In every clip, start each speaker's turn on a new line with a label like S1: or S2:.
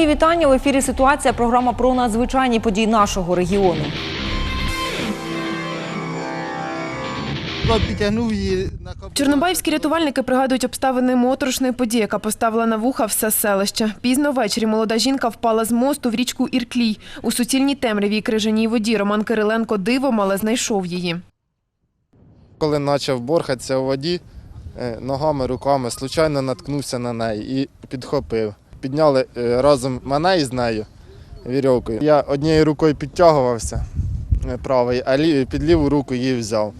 S1: Мої вітання в ефірі. Ситуація. Програма про надзвичайні події нашого регіону.
S2: Підтягнув її на.
S3: Чорнобаївські рятувальники пригадують обставини моторошної події, яка поставила на вуха все селище. Пізно ввечері молода жінка впала з мосту в річку Ірклій. У суцільній темряві і крижаній воді Роман Кириленко дивом, але знайшов її.
S2: Коли почав борхатися у воді, е, ногами, руками, случайно наткнувся на неї і підхопив. Підняли е, разом мене із нею вірьовкою. Я однією рукою підтягувався е, правою, а під ліву руку її взяв.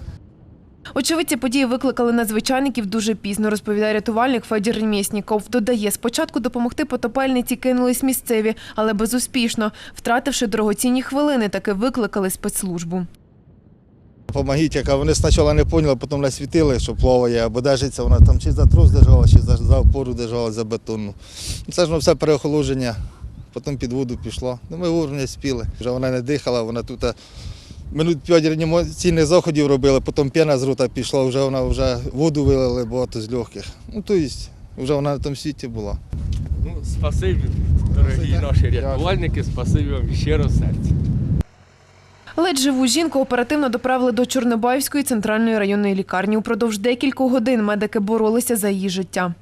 S3: Очевидці події викликали надзвичайників дуже пізно, розповідає рятувальник Федір Ремєсніков. Додає, спочатку допомогти потопельниці кинулись місцеві, але безуспішно. Втративши дорогоцінні хвилини, таки викликали спецслужбу.
S4: Помогіть, яка вони спочатку не поняли, потім насвітили, що плаває, або держиться вона там чи за трос держала, чи за, за опору держала, за бетонну. Ну, Це ж ну, все переохолодження, потім під воду пішло. Ну, ми вовремя спіли. Вже вона не дихала, вона тут минут п'ять реанімаційних заходів робили, потім п'яна з рота пішла, вже вона вже воду вилили багато з легких. Ну, тобто, вже вона на тому світі була.
S5: Ну, спасибі, дорогі наші рятувальники, спасибі вам ще раз серця.
S3: Ледь живу жінку оперативно доправили до Чорнобаївської центральної районної лікарні. Упродовж декількох годин медики боролися за її життя.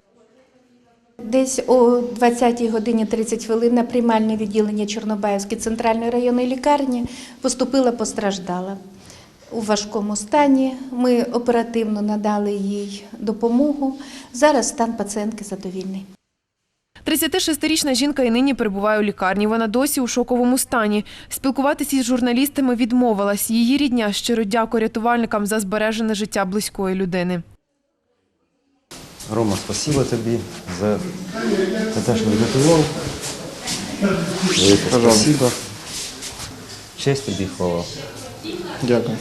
S6: Десь о 20 годині 30 хвилин на приймальне відділення Чорнобаївської центральної районної лікарні поступила постраждала у важкому стані. Ми оперативно надали їй допомогу. Зараз стан пацієнтки задовільний.
S3: 36-річна жінка і нині перебуває у лікарні. Вона досі у шоковому стані. Спілкуватися із журналістами відмовилась. Її рідня щиро дякує рятувальникам за збережене життя близької людини.
S7: Рома, спасибо тобі за, те, що врятував. Спасибо. Честь тобі, хвала.
S2: Дякую.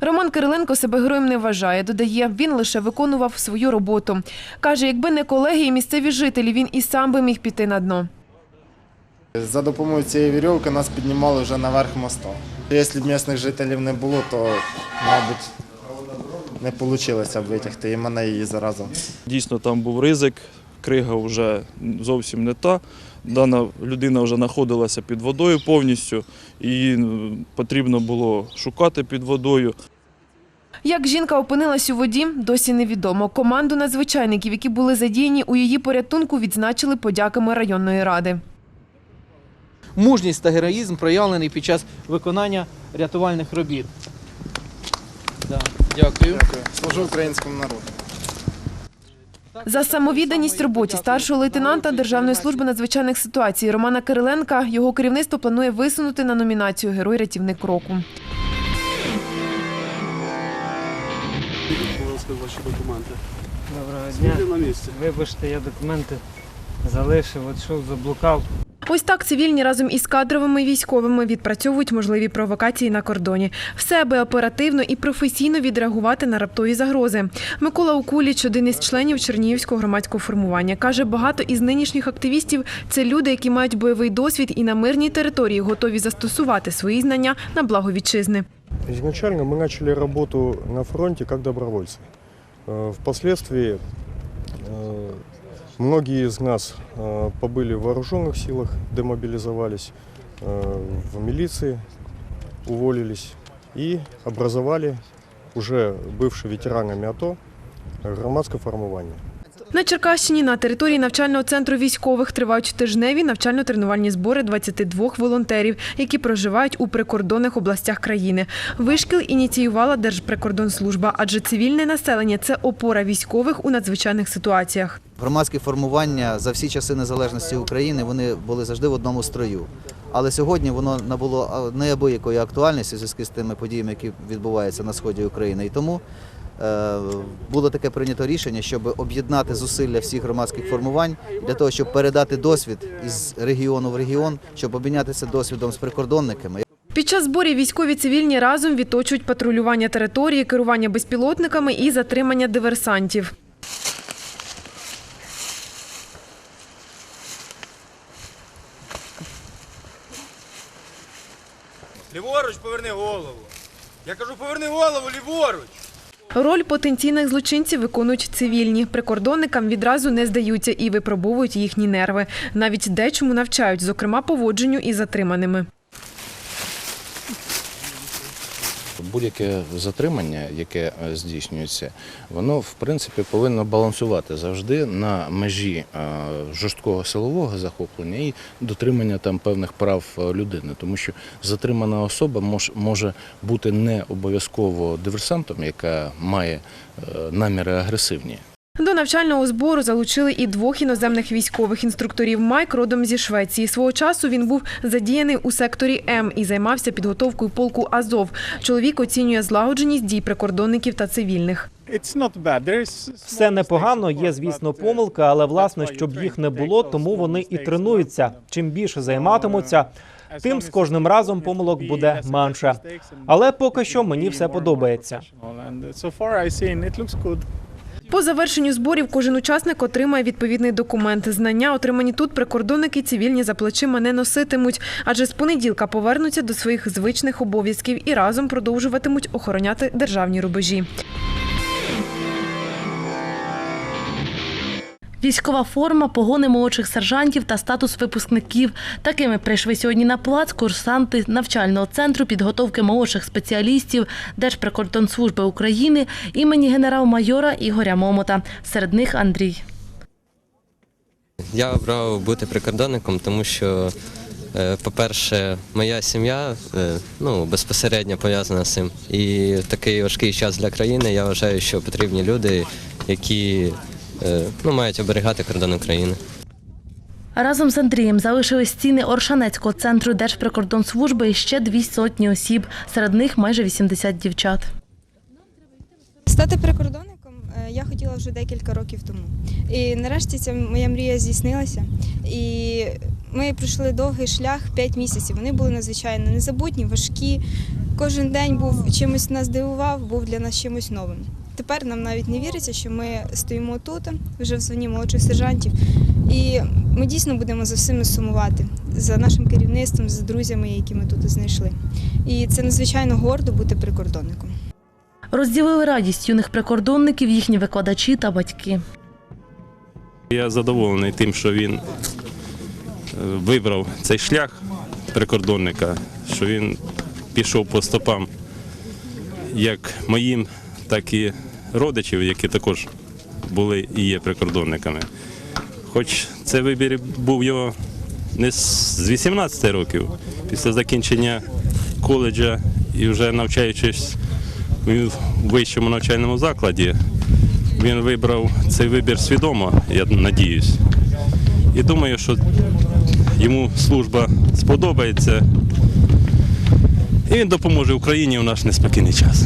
S3: Роман Кириленко себе героєм не вважає. Додає, він лише виконував свою роботу. Каже, якби не колеги і місцеві жителі, він і сам би міг піти на дно.
S2: За допомогою цієї вірьовки нас піднімали вже наверх моста. Якщо б місцевих жителів не було, то, мабуть, не вийшло б витягти і мене її заразом.
S8: Дійсно, там був ризик, крига вже зовсім не та. Дана людина вже знаходилася під водою повністю, її потрібно було шукати під водою.
S3: Як жінка опинилась у воді, досі невідомо. Команду надзвичайників, які були задіяні у її порятунку, відзначили подяками районної ради.
S9: мужність та героїзм проявлений під час виконання рятувальних робіт. Да. Дякую.
S2: Дякую. Служу українському народу.
S3: За самовідданість роботі старшого лейтенанта Державної служби надзвичайних ситуацій Романа Кириленка його керівництво планує висунути на номінацію Герой рятівник року.
S10: Доброго дня. Вибачте, я документи залишив, от йшов, заблукав.
S3: Ось так цивільні разом із кадровими військовими відпрацьовують можливі провокації на кордоні. Все аби оперативно і професійно відреагувати на раптові загрози. Микола Укуліч, один із членів Чернігівського громадського формування, каже, багато із нинішніх активістів це люди, які мають бойовий досвід і на мирній території готові застосувати свої знання на благо вітчизни.
S11: Изначально мы начали работу на фронте как добровольцы. Э, Впоследствии э, многие из нас э, побыли в вооруженных силах, демобилизовались, э, в милиции уволились и образовали уже бывшие ветеранами АТО громадское формирование.
S3: На Черкащині на території навчального центру військових тривають тижневі навчально-тренувальні збори 22 волонтерів, які проживають у прикордонних областях країни. Вишкіл ініціювала Держприкордонслужба, адже цивільне населення це опора військових у надзвичайних ситуаціях.
S12: Громадські формування за всі часи незалежності України вони були завжди в одному строю. Але сьогодні воно набуло неабиякої актуальності у зв'язку з тими подіями, які відбуваються на сході України. І тому було таке прийнято рішення, щоб об'єднати зусилля всіх громадських формувань для того, щоб передати досвід із регіону в регіон, щоб обмінятися досвідом з прикордонниками.
S3: Під час зборів військові цивільні разом відточують патрулювання території, керування безпілотниками і затримання диверсантів.
S5: Ліворуч поверни голову. Я кажу, поверни голову, ліворуч.
S3: Роль потенційних злочинців виконують цивільні. Прикордонникам відразу не здаються і випробовують їхні нерви. Навіть дечому навчають, зокрема поводженню із затриманими.
S13: Будь-яке затримання, яке е, здійснюється, воно в принципі повинно балансувати завжди на межі е, жорсткого силового захоплення і дотримання там певних прав е, людини, тому що затримана особа може бути не обов'язково диверсантом, яка має наміри агресивні.
S3: До навчального збору залучили і двох іноземних військових інструкторів. Майк родом зі Швеції. Свого часу він був задіяний у секторі М і займався підготовкою полку Азов. Чоловік оцінює злагодженість дій прикордонників та цивільних.
S10: Все непогано, є, звісно, помилки, але власне, щоб їх не було, тому вони і тренуються. Чим більше займатимуться, тим з кожним разом помилок буде менше. Але поки що мені все подобається.
S3: По завершенню зборів кожен учасник отримає відповідний документ. Знання, отримані тут, прикордонники цивільні за плечима не носитимуть, адже з понеділка повернуться до своїх звичних обов'язків і разом продовжуватимуть охороняти державні рубежі.
S14: Військова форма, погони молодших сержантів та статус випускників. Такими прийшли сьогодні на плац курсанти навчального центру підготовки молодших спеціалістів Держприкордонслужби України імені генерал-майора Ігоря Момота. Серед них Андрій.
S15: Я обрав бути прикордонником, тому що, е, по-перше, моя сім'я е, ну, безпосередньо пов'язана з цим. І в такий важкий час для країни я вважаю, що потрібні люди, які ну, мають оберігати кордон України.
S14: Разом з Андрієм залишили стіни Оршанецького центру Держприкордонслужби і ще дві сотні осіб. Серед них майже 80 дівчат.
S16: Стати прикордонником е, я хотіла вже декілька років тому. І нарешті ця моя мрія здійснилася. І ми пройшли довгий шлях 5 місяців. Вони були надзвичайно незабутні, важкі. Кожен день був чимось нас дивував, був для нас чимось новим. Тепер нам навіть не віриться, що ми стоїмо тут, вже в званні молодших сержантів, і ми дійсно будемо за всіми сумувати, за нашим керівництвом, за друзями, які ми тут знайшли. І це надзвичайно гордо бути прикордонником.
S14: Розділили радість юних прикордонників, їхні викладачі та батьки.
S17: Я задоволений тим, що він е, вибрав цей шлях прикордонника, що він пішов по стопам як моїм, так і родичів, які також були і є прикордонниками. Хоч це вибір був його не з 18 років, після закінчення коледжа і вже навчаючись в вищому навчальному закладі, він вибрав цей вибір свідомо, я надіюсь. І думаю, що йому служба сподобається. І він допоможе Україні в наш неспокійний час.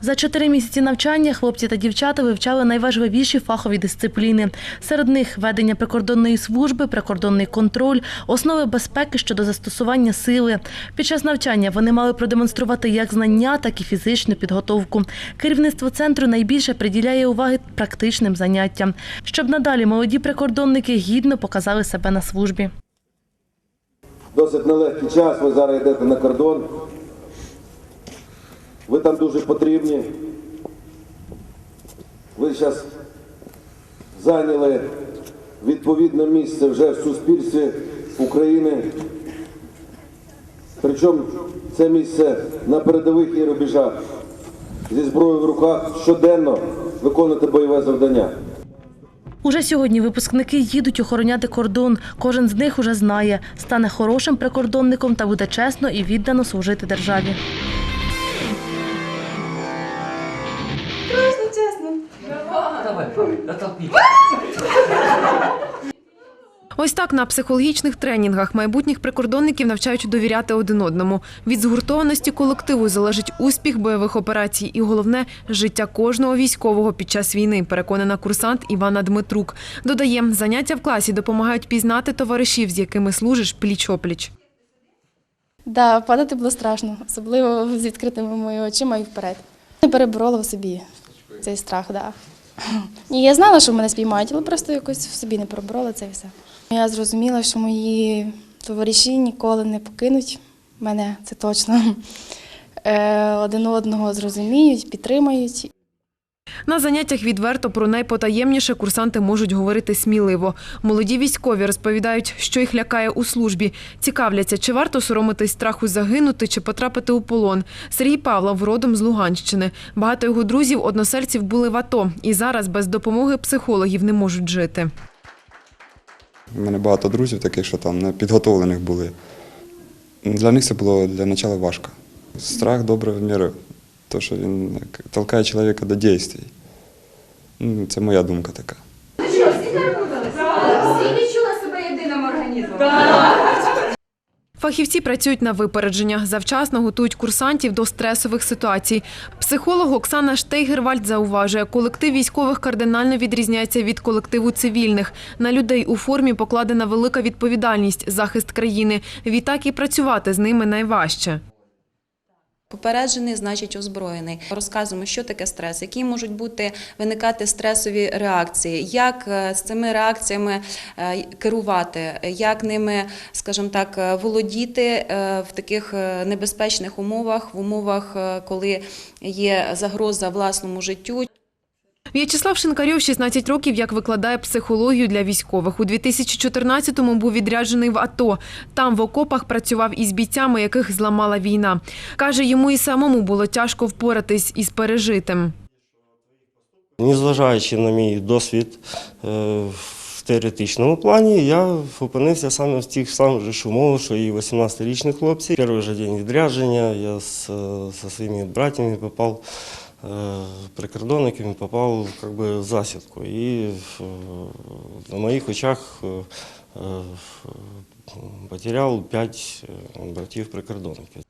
S14: За чотири місяці навчання хлопці та дівчата вивчали найважливіші фахові дисципліни. Серед них ведення прикордонної служби, прикордонний контроль, основи безпеки щодо застосування сили. Під час навчання вони мали продемонструвати як знання, так і фізичну підготовку. Керівництво центру найбільше приділяє уваги практичним заняттям, щоб надалі молоді прикордонники гідно показали себе на службі.
S18: Досить нелегкий час, ви зараз йдете на кордон. Ви там дуже потрібні. Ви зараз зайняли відповідне місце вже в суспільстві України. Причому це місце на передових і рубежах. Зі зброєю в руках щоденно виконувати бойове завдання.
S14: Уже сьогодні випускники їдуть охороняти кордон. Кожен з них уже знає, стане хорошим прикордонником та буде чесно і віддано служити державі.
S3: Ось так на психологічних тренінгах майбутніх прикордонників навчають довіряти один одному. Від згуртованості колективу залежить успіх бойових операцій і головне життя кожного військового під час війни. Переконана курсант Івана Дмитрук. Додає, заняття в класі допомагають пізнати товаришів, з якими служиш пліч-опліч.
S19: Да, падати було страшно, особливо з відкритими моїми очима і вперед. Не переборола в собі цей страх, да. Ні, я знала, що мене спіймають, але просто якось в собі не переборола це і все. Я зрозуміла, що мої товариші ніколи не покинуть мене, це точно. Е, Один одного зрозуміють, підтримають.
S3: На заняттях відверто про найпотаємніше курсанти можуть говорити сміливо. Молоді військові розповідають, що їх лякає у службі. Цікавляться, чи варто соромитись страху загинути чи потрапити у полон. Сергій Павлов родом з Луганщини. Багато його друзів, односельців були в АТО і зараз без допомоги психологів не можуть жити.
S20: У мене багато друзів таких, що там не підготовлених були. Для них це було для початку важко. Страх добре вмірив, то що він толкає чоловіка до дій. Ну, Це моя думка така.
S21: Ну що, всі перепуталися? Всі відчули себе єдиним організмом?
S3: Фахівці працюють на випередження, завчасно готують курсантів до стресових ситуацій. Психолог Оксана Штейгервальд зауважує, колектив військових кардинально відрізняється від колективу цивільних. На людей у формі покладена велика відповідальність, захист країни. Відтак і працювати з ними найважче.
S22: Попереджений значить озброєний. Розказуємо, що таке стрес, які можуть бути виникати стресові реакції, як е, з цими реакціями е, керувати, як ними, скажімо так, е, володіти в таких небезпечних умовах, в умовах, коли є загроза власному життю.
S3: В'ячеслав Шинкарьов 16 років як викладає психологію для військових. У 2014-му був відряджений в АТО. Там в окопах працював із бійцями, яких зламала війна. Каже, йому і самому було тяжко впоратись із пережитим.
S23: Незважаючи на мій досвід е, в теоретичному плані, я опинився саме в тих самих же що і 18-річні хлопці. Перший же день відрядження я з, е, зі своїми братями попав, е, прикордонниками попав как би, в засідку. І е, на моїх очах е, потеряв 5 братів-прикордонників.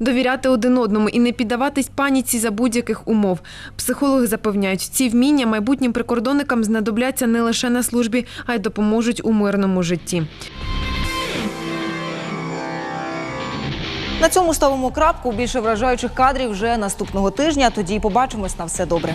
S3: Довіряти один одному і не піддаватись паніці за будь-яких умов. Психологи запевняють, ці вміння майбутнім прикордонникам знадобляться не лише на службі, а й допоможуть у мирному житті.
S1: На цьому ставимо крапку. Більше вражаючих кадрів вже наступного тижня. Тоді побачимось на все добре.